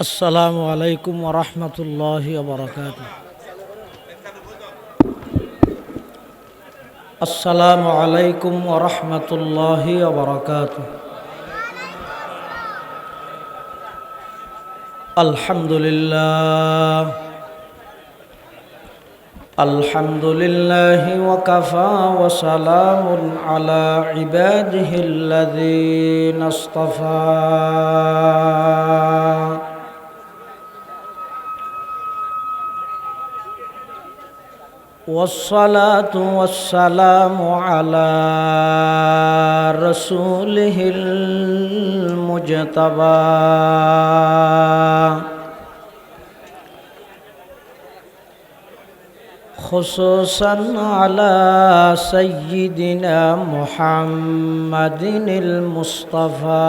السلام عليكم ورحمة الله وبركاته. السلام عليكم ورحمة الله وبركاته. الحمد لله. الحمد لله وكفى وسلام على عباده الذين اصطفى. والصلاة والسلام على رسوله المجتبى. خصوصا على سيدنا محمد المصطفى.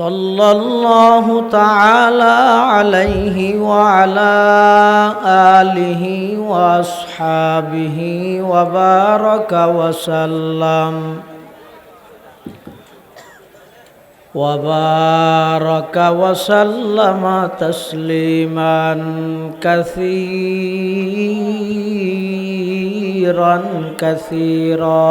صلى الله تعالى عليه وعلى آله وأصحابه وبارك وسلم. وبارك وسلم تسليما كثيرا كثيرا.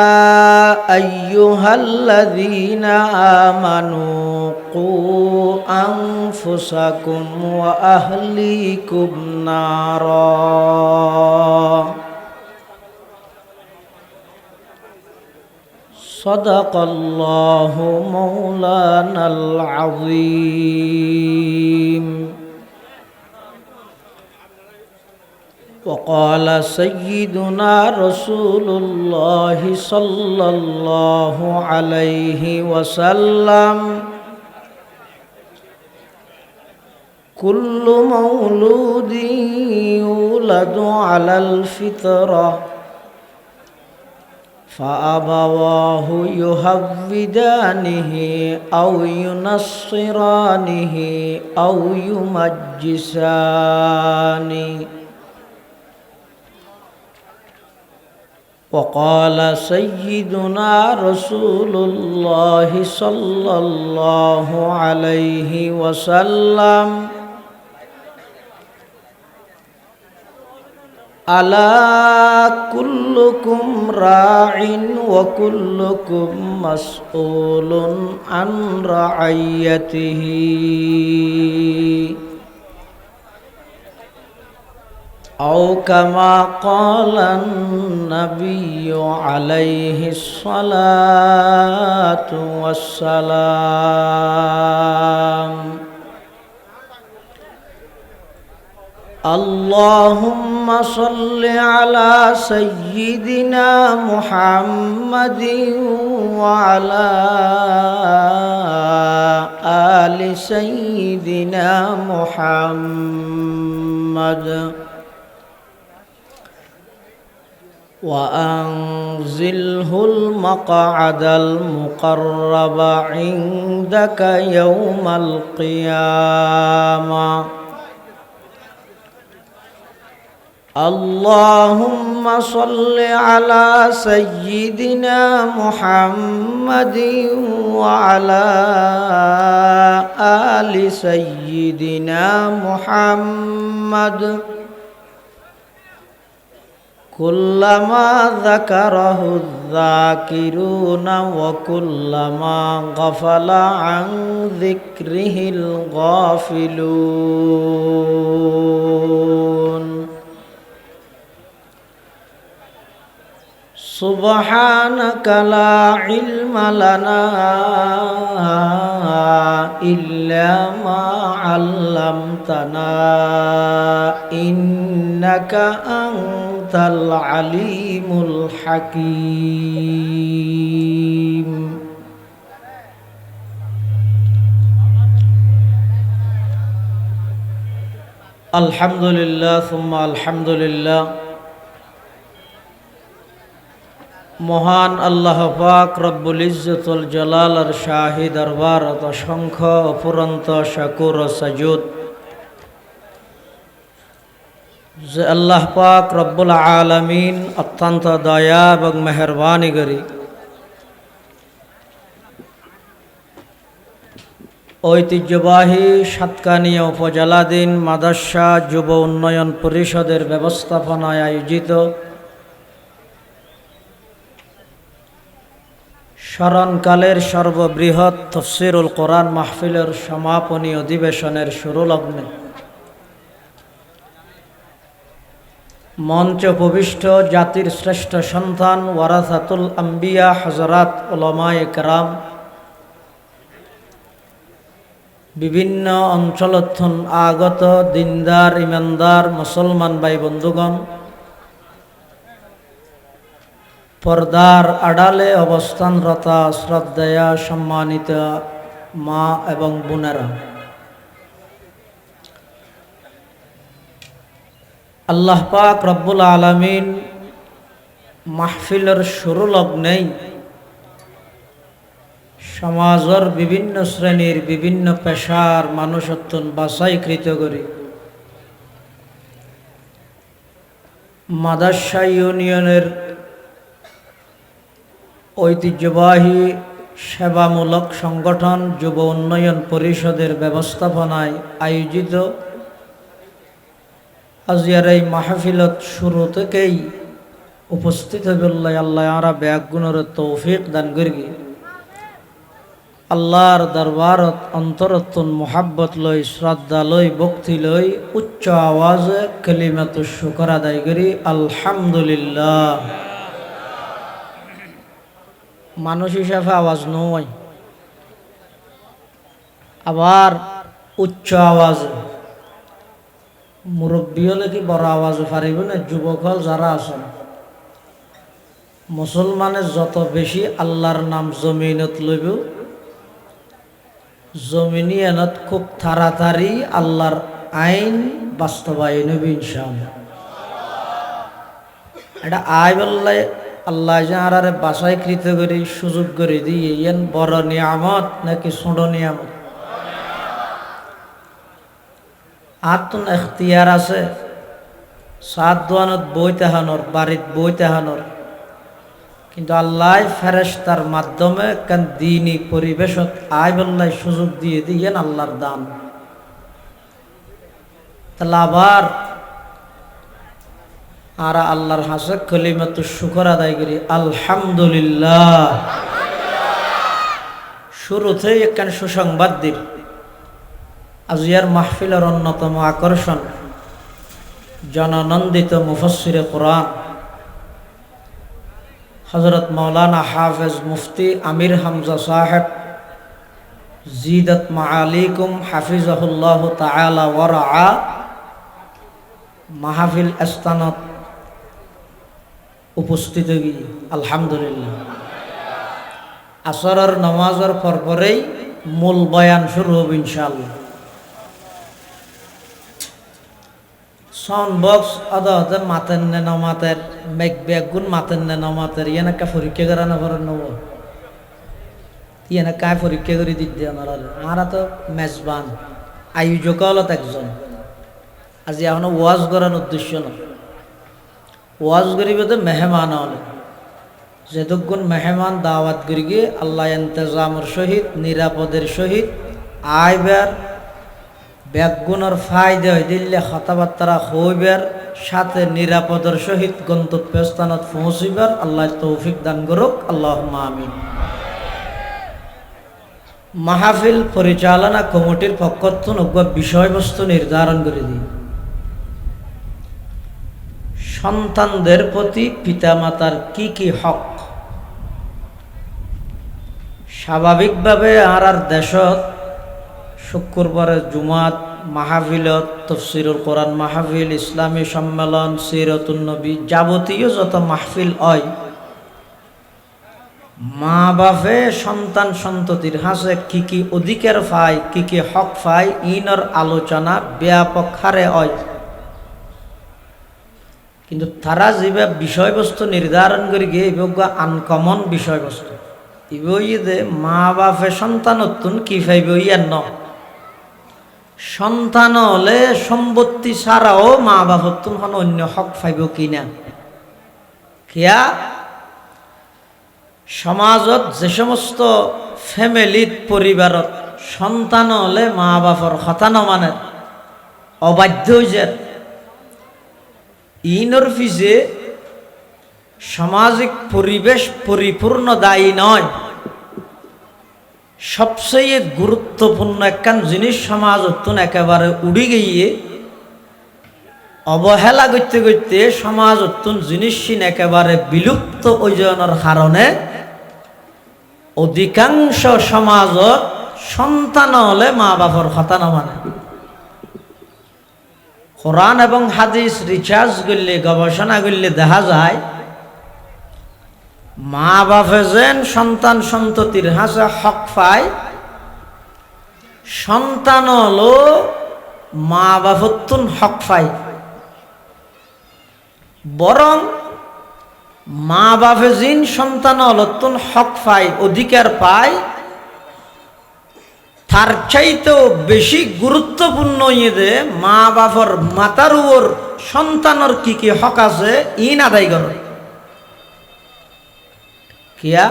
أيها الذين آمنوا قوا أنفسكم وأهليكم نارا. صدق الله مولانا العظيم. وقال سيدنا رسول الله صلى الله عليه وسلم كل مولود يولد على الفطرة فأبواه يهودانه أو ينصرانه أو يمجسانه. وقال سيدنا رسول الله صلى الله عليه وسلم ألا كلكم راع وكلكم مسؤول عن رعيته أو كما قال النبي عليه الصلاة والسلام. اللهم صل على سيدنا محمد وعلى آل سيدنا محمد. وأنزله المقعد المقرب عندك يوم القيامة. اللهم صل على سيدنا محمد وعلى آل سيدنا محمد. কুল্লামা যাকারাহু যাকিরুনা ওয়া কুল্লামা গাফালা আন যিকরিহিল গাফিলুন। সুবহানাকা আন্তাল আলিমুল হাকিম। আলহামদুলিল্লাহ, সুম্মা আলহামদুলিল্লাহ। মহান আল্লাহ পাক রব্বুল ইজ্জতুল জালাল আর শাহিদ দরবার, অসংখ্য অফুরন্ত, শাকুর ও যে আল্লাহ পাক রব্বুল আলমিন অত্যন্ত দয়া এবং মেহরবানি করি। ঐতিহ্যবাহী সাতকানিয়া উপজেলাধীন মাদাসা যুব উন্নয়ন পরিষদের ব্যবস্থাপনায় আয়োজিত স্মরণকালের সর্ববৃহৎ তফসিরুল কোরআন মাহফিলের সমাপনী অধিবেশনের শুরু লগ্নে মঞ্চ উপবিষ্ট জাতির শ্রেষ্ঠ সন্তান ওয়ারাসাতুল আম্বিয়া হজরাত ওলমায় একরাম বিভিন্ন অঞ্চলথন আগত দিনদার, ইমানদার মুসলমান ভাই বন্ধুগণ, পর্দার আড়ালে অবস্থানরতা শ্রদ্ধেয়া সম্মানিত মা এবং বোনেরা। আল্লাহ পাক রব্বুল আলমিন মাহফিলের শুরু লগ্নেই সমাজের বিভিন্ন শ্রেণির বিভিন্ন পেশার মানুষত্বন বাছাইকৃত করি মাদাসা ইউনিয়নের ঐতিহ্যবাহী সেবামূলক সংগঠন যুব উন্নয়ন পরিষদের ব্যবস্থাপনায় আয়োজিত আজিয়ার এই মাহফিলত শুরু থেকেই উপস্থিত হবিল্লাই আল্লাহ আরা ব্যাগুণের তৌফিক দান করি আল্লাহর দরবারত অন্তরত্তন মোহাব্বত লই, শ্রদ্ধা লই, ভক্তি লই, উচ্চ আওয়াজে কলিমাত শুকর আদায় করি, আলহামদুলিল্লাহ। মানুষ হিসাবে আওয়াজ নয়, আবার উচ্চ আওয়াজ মুরব্বী হলে কি বড় আওয়াজ পারিব না যুবক হল যারা আছেন। মুসলমানের যত বেশি আল্লাহর নাম জমিনত লইব জমিনি এনত খুব তাড়াতাড়ি আল্লাহর আইন বাস্তবায়ন হইব ইনশাআল্লাহ। এটা আয় বললে আল্লাহ যাহারে বাসায় কৃত করি, সুযোগ করে দিয়ে বড় নিয়ামত নাকি ছোট নিয়ামত। আত্মন এখতিয়ার আছে। সাত দোয়ানত বই তেহানোর, বাড়িত বই তেহানোর। কিন্তু আল্লাহ ফেরেস্তার মাধ্যমে কেন দিনই পরিবেশত আয় বল্লাই সুযোগ দিয়ে দিয়েন আল্লাহর দান। তাহলে আবার আর আল্লাহর হাসে কলিমাত শুকর আদায় করি। আলহামদুলিল্লাহ। শুরুতেই একখান সুসংবাদ দিল। আজিয়ার মাহফিলের অন্যতম আকর্ষণ জননন্দিত মুফসিরে কোরআন। হজরত মৌলানা হাফেজ মুফতি আমির হামজা সাহেব জিদত মালিকুম হাফিজাহুল্লাহ তালা ওরা মাহফিল এস্তানত উপস্থিত আলহামদুলিল্লাহ। আসরের নমাজের পরপরেই মূল বয়ান শুরু হবে ইনশাআল্লাহ। সাউন্ড বক্স আদাহতে মাতেন নে নমাতের, মেঘ বেগুন মাতেন নে নমাতের ইয়ে নাকা পরীক্ষা করা না করেন নব ইয়ে না কায় পরীক্ষা করে দিত দিয়ে আরা। তো মেজবান আয়োজক হলত একজন। আজি এখনও ওয়াজ করার উদ্দেশ্য না। ওয়াজ করিবে তো মেহমান হলে যেতক্ষণ মেহমান দাওয়াত করি গিয়ে আল্লাহ এন্তেজামের সহিত, নিরাপদের সহিত আইবার ব্যাগুণর ফায়দা হয়ে দিলে কথাবার্তা হইবার সাথে নিরাপদর সহিত গন্তব্যস্থানত পৌঁছিবার আল্লাহ তৌফিক দান করুক আল্লাহ আমিন। মাহফিল পরিচালনা কমিটির পক্ষ থেকে বিষয়বস্তু নির্ধারণ করে দিই। সন্তানদের প্রতি পিতামাতার কি কি হক? স্বাভাবিকভাবে আর আর দেশত শুক্রবারে জুমাত মাহফিলত, তফসিরুল কোরআন মাহফিল, ইসলামী সম্মেলন সিরতুন্নবী যাবতীয় যত মাহফিল হয় মা বাপে সন্তান সন্ততির হাসে কি কি অধিকার পায়, কি কি হক পায়, ইনর আলোচনা ব্যাপক হারে হয়। কিন্তু তারা যেভাবে বিষয়বস্তু নির্ধারণ করে গিয়ে এভাবে আনকমন বিষয়বস্তু। ইবই দে মা বাপে সন্তান অত্যুন কি ফাইব ইয়ার ন সন্তান হলে সম্পত্তি ছাড়াও মা অত্যুন হন অন্য হক ফাইব কিনা কিয়া? সমাজত যে সমস্ত ফ্যামিলিত পরিবারত সন্তান হলে মা বাপর কথা নমানে, অবাধ্য হয়ে ইনর ফিজে সামাজিক পরিবেশ পরিপূর্ণ দায়ী নয়। সবচেয়ে গুরুত্বপূর্ণ একখান জিনিস সমাজ অত্যন্ত একেবারে উড়ি গিয়ে অবহেলা করতে করতে সমাজ অত্যন্ত জিনিসহীন একেবারে বিলুপ্ত ওজনের কারণে অধিকাংশ সমাজত সন্তান হলে মা বাপর কথা মানে। কোরআন এবং হাদিস রিচার্জ করলে, গবেষণা করলে দেখা যায় মা বাপে যেন সন্তান সন্ততির হাসে হক পায় সন্তান হলো মা বাপত্তুন হক পায়। বরং মা বাপে জিন সন্তান হলতুন হক পায়, অধিকার পায়, তার চাইতেও বেশি গুরুত্বপূর্ণ ইয়ে মা বাপর মাতার উপর সন্তানের কি কি হক আছে, ইন আদায় কর। কিয়া?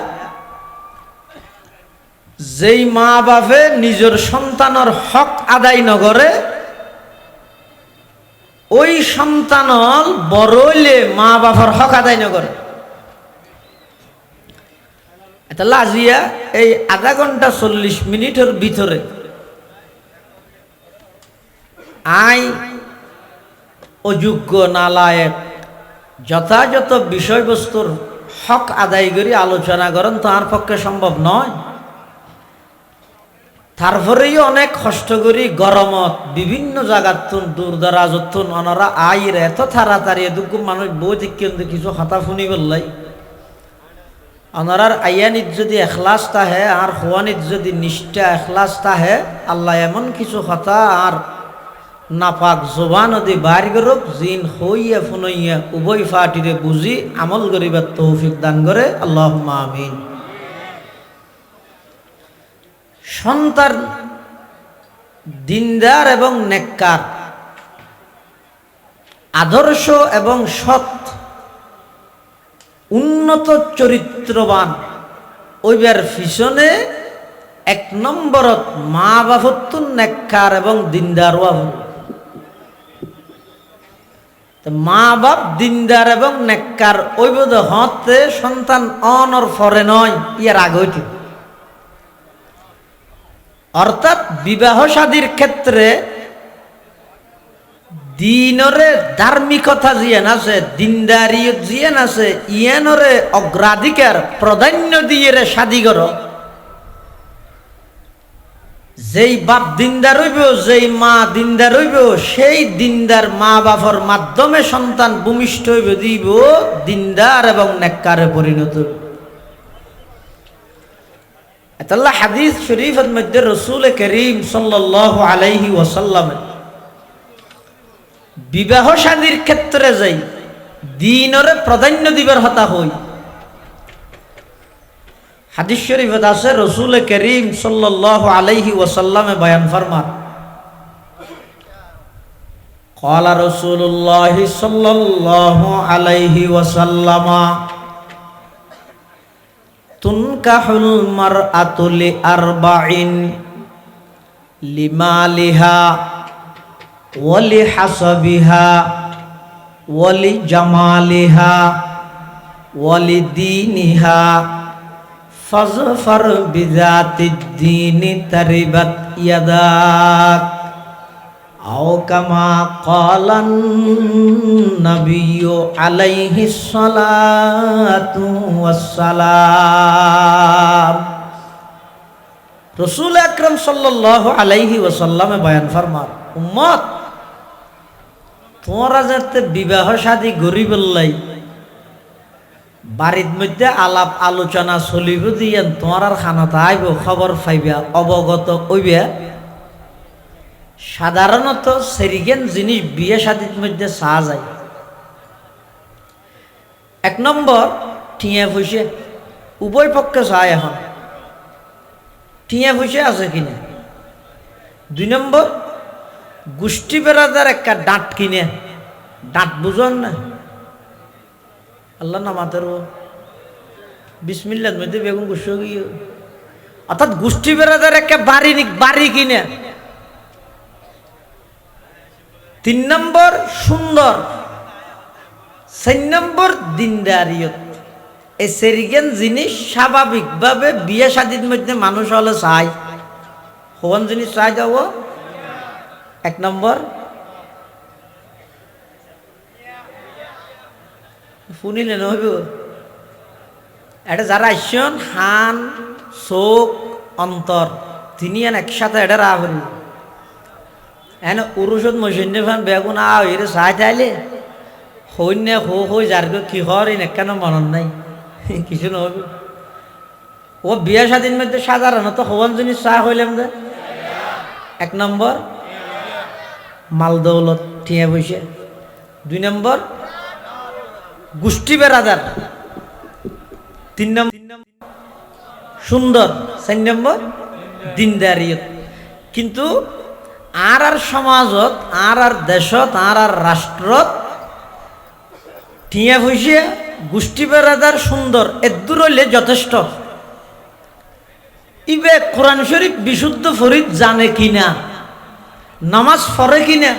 যেই মা বাপে নিজের সন্তানের হক আদায় নগরে ওই সন্তানল বড়ইলে মা বাপর হক আদায় নগরে এটা লাজিয়া, এই আধা ঘণ্টা চল্লিশ মিনিটের ভিতরে আই অযোগ্য নালায়ক যথাযথ বিষয়বস্তুর হক আদায় করে, আলোচনা করেন তার পক্ষে সম্ভব নয়। তারপরেই অনেক কষ্ট করি, গরমত, বিভিন্ন জায়গার দূর দারাজত ওনারা আইর এত তাড়াতাড়ি দুঃখ মানুষ বই কিন্তু কিছু হাতা ফুনি বললাই। ওনারার আয়ানিত যদি এখলাস তাহে, আর হোয়ানিত যদি নিষ্ঠা, এখলাস তাহে, আল্লাহ এমন কিছু কথা আর নাপাক জোবান নদী বাইর করুক জিন হইয়া ফুনইয়া উভয় ফাটিরে বুঝি আমল করিবার তৌফিক দান করে আল্লাহ আমিন। সন্তান দিনদার এবং নেককার, আদর্শ এবং সৎ, উন্নত চরিত্রবান, ওইবার পিছনে এক নম্বরত মা বাপত্তুন নেককার এবং দিনদার মা বাপ দিনদার এবং নেককার বোধ হতে সন্তান অনর ফরে নয় ইয়ার আগে অর্থাৎ বিবাহ সাদীর ক্ষেত্রে দিনরে ধার্মিকতা জিয়ান আছে দিনদারি জিয়ান আছে ইয়ানরে অগ্রাধিকার, প্রাধান্য দিয়ে রে কর। যেই বাপ দিনদার হইব যেই মা দিনদার হইব সেই দিনদার মা বাপর মাধ্যমে সন্তান ভূমিষ্ঠ হইব, দিব দিনদার এবং নেককারে পরিণত হইব। হাদিস শরীফের মধ্যে রসুল করিম সাল্লাহ আলাইহি ওয়াসাল্লামের বিবাহ শাদীর ক্ষেত্রে যাই, দিনরে প্রাধান্য দিবার হতা হই। হাদিস শরীফ আছে রসুল করিম সাল্লাহ আলাইহি ওয়াসাল্লামে বয়ান ফরমান قال رسول الله صلى الله عليه وسلم তুনকাহুল মারআতু লিআরবাইন লিমালিহা ওয়ালি হাসবিহা ওয়ালি জামালিহা ওয়ালি দিনিহা ফজফর বিজাতিদ্দিনি তারিবাত ইয়াদাক। আও কামা ক্বালান নবিয়্যু আলাইহি সালাতু ওয়াসসালাম। রসুল আকরম সাল্লাল্লাহু আলাইহি ওয়াসাল্লামে বয়ান ফরমার, উম্মত, তোমরা যাতে বিবাহ শাদী গরিবল্লাই বাড়ির মধ্যে আলাপ আলোচনা চলিব দিয়ে তোমার আর খানাতে আইব, খবর পাইবা, অবগত কইবা সাধারণত সেরিগেন জিনিস বিয়ে শাদির মধ্যে চা যায়। এক নম্বর টিয়া ফুসে উভয় পক্ষে চায় এখন। টিয়া ফুসে আছে কিনা দুই নম্বর, গোষ্ঠী বেড়াদার একটা ডাঁট কিনে, ডাঁট বুঝন না। আল্লাহ না মাতের বিসমিল্লার মধ্যে বেগুন গুসো গিয়ে অর্থাৎ গোষ্ঠী বেড়াদার একটা বাড়ি বাড়ি কিনে। তিন নম্বর সুন্দর, চার নম্বর দিনদারিয়ত। এই সেরিগেন জিনিস স্বাভাবিকভাবে বিয়ে শাদির মধ্যে মানুষ হলে চাই। কোন জিনিস চাই যাব এক নম্বর শুনিলে নহব। এটা যারা আসছেন হান চোখ অন্তর তিনি এন একসাথে এটা রা করি এন উরুষত মসিনে ফান বেগুন আও এর চাই চাইলে সৈন্য হো হই যার কি হর এন কেন মনত নাই। কিছু নহব। ও বিয়া স্বাধীন মধ্যে সাধারণত হওয়ান জিনিস চা হইলাম যে। এক নম্বর মাল দৌলত ঠিয়া বসে দুই নম্বর গোষ্ঠী বেড়াদার। তিন নম্বর সুন্দর। চার নম্বর দিনদারিয়ত। কিন্তু আর আর সমাজত, আর আর দেশত, আর আর রাষ্ট্রত টিয়া হইছে গোষ্ঠী বেড়াদার সুন্দর এদূর হইলে যথেষ্ট। ইবে কোরআন শরীফ বিশুদ্ধ ফরিদ জানে কিনা? নামাজ পড়ে কিনা?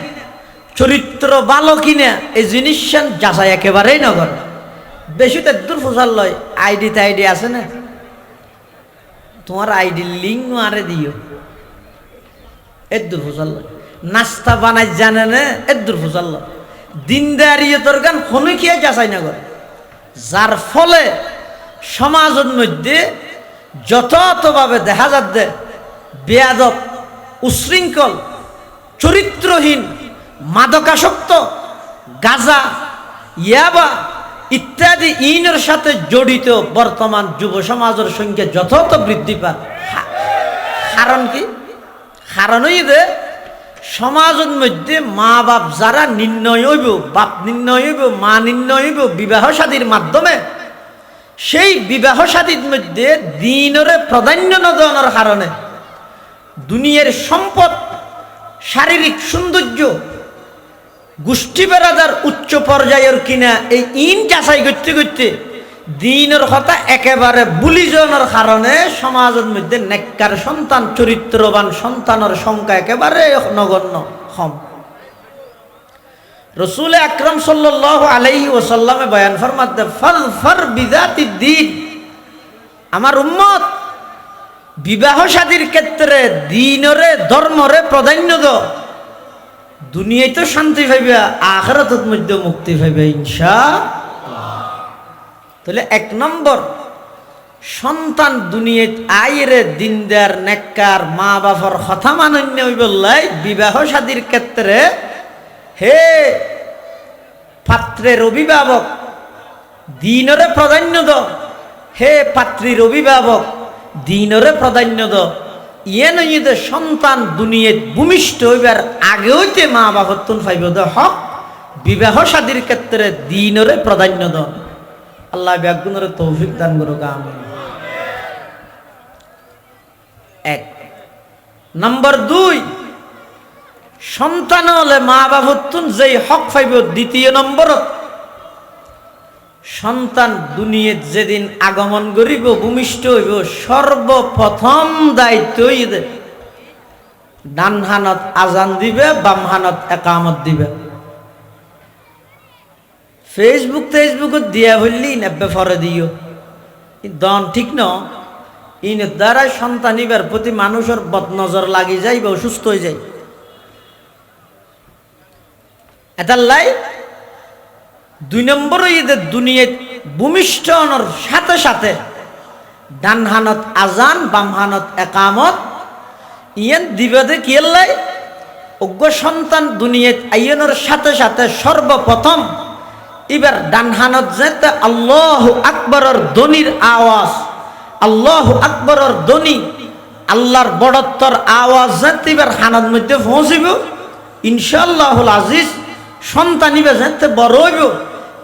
চরিত্র ভালো কিনা, এই জিনিস যাচাই একেবারেই নগর বেশি তো দূর ফোসাল লয়, আইডি আইডি আছে না? তোমার আইডি লিঙ্ক মারে দিও। এর দূর লয়। নাস্তা বানাই জানে না এর দূর ফোসাল লয় দিনদারিয়তর গান কোনো খেয়ে যাচাই না করে যার ফলে সমাজের মধ্যে যথাযথভাবে দেখা যাচ্ছে, বেয়াদব, উশৃঙ্খল, চরিত্রহীন মাদকাসক্ত, গাজা, ইয়াবা ইত্যাদি ইনের সাথে জড়িত বর্তমান যুব সমাজের সংখ্যা যথাযথ বৃদ্ধি পায়। কারণ কি? কারণই যে সমাজের মধ্যে মা বাপ যারা নির্ণয় হইব, বাপ নির্ণয় হইব, মা নির্ণয় হইব, বিবাহ সাদীর মাধ্যমে, সেই বিবাহ সাদীর মধ্যে দিনরে প্রাধান্য ন দেওয়ার কারণে দুনিয়ার সম্পদ, শারীরিক সৌন্দর্য গোষ্ঠী বেড়াদার উচ্চ পর্যায়ের কিনা এই ইন যাচাই করতে করতে দিনের কথা একেবারে বুলি যাওয়ার কারণে সমাজের মধ্যে নেককার সন্তান, চরিত্রবান সন্তানের সংখ্যা একেবারে নগণ্য, কম। রসুল আকরম সাল্লাহ আলাইহি ওসাল্লামে বয়ান ফরমাতে, ফল ফর বিজাতি দিন আমার উম্মত, বিবাহ সাদীর ক্ষেত্রে দিনরে, ধর্মরে প্রাধান্য দ দুনিয়ায় তো শান্তি পাইবে, আখরাতত মধ্যে মুক্তি পাইবে ইনশা তাহলে এক নম্বর, সন্তান দুনিয়াত আইরে দিনদার, নেককার মা বাবার কথা মানন্য হইবল্লাই বিবাহ সাদীর ক্ষেত্রে হে পাত্রের অভিভাবক, দিনরে প্রাধান্য দ হে পাত্রীর অভিভাবক, দিনরে প্রাধান্য দ ইয়ে নয় যে সন্তান দুনিয়াত ভূমিষ্ঠ হইবার আগে হইতে মা বাবতুন ফাইব হক, বিবাহ সাদীর ক্ষেত্রে দিনরে প্রাধান্য দ আল্লাহ ব্যাগুণরে তৌফিক দান করুক আমি এক। নম্বর দুই, সন্তান হলে মা বাবতুন যেই হক ফাইব, দ্বিতীয় নম্বরত সন্তান দুনিয়াত যেদিন আগমন করিব, ভূমিষ্ঠ হইব, সর্বপ্রথম দায়িত্ব ডান হানত আজান দিবে বাম হানত একামত দিবে। ফেসবুক ফেসবুকত দিয়া বললি নেবে ফরে দিও। দন ঠিক ন? ইনের দ্বারা সন্তানিবার প্রতি মানুষের বদনজর লাগি যাইবে অসুস্থ হয়ে যায়। এটার লাই দুই নম্বর ঈদের দুনিয়াত ভূমিষ্ঠ সাথে সাথে ডান হানত আজান, বাম হানত একামত। ইয়ান দিবেদে কি লাই অজ্ঞ সন্তান দুনিয়াত আইয়নের সাথে সাথে সর্বপ্রথম এবার ডান হানত যেতে আল্লাহ আকবরের দনির আওয়াজ, আল্লাহ আকবরের দনি আল্লাহর বড়ত্বর আওয়াজ যেতে এবার হানত মধ্যে পৌঁছিব ইনশাল্লাহুল আজিজ সন্তান ইবে যেতে বড় হইব।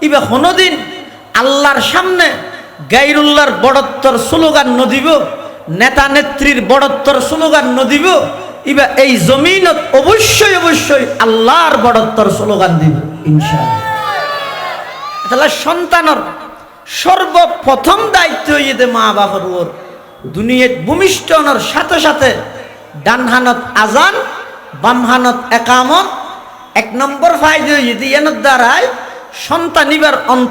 ইবে কোনোদিন আল্লাহর সামনে গাইরুল্লাহর বড়ত্বর স্লোগান নদিব, নেতা নেত্রীর বড়ত্বর স্লোগান নদিব, ইবা এই জমিনত অবশ্যই অবশ্যই আল্লাহর বড়ত্বর স্লোগান দিব, ইনশাআল্লাহ। তাহলে সন্তানের সর্বপ্রথম দায়িত্ব হইতে মা বাবার ওর। দুনিয়াত ভূমিষ্ঠ হওয়ার সাথে সাথে ডান হানত আজান বাম হানত একামত। এক নম্বর ফায়দা হইতে এনের দ্বারাই সন্তানিবার অন্ত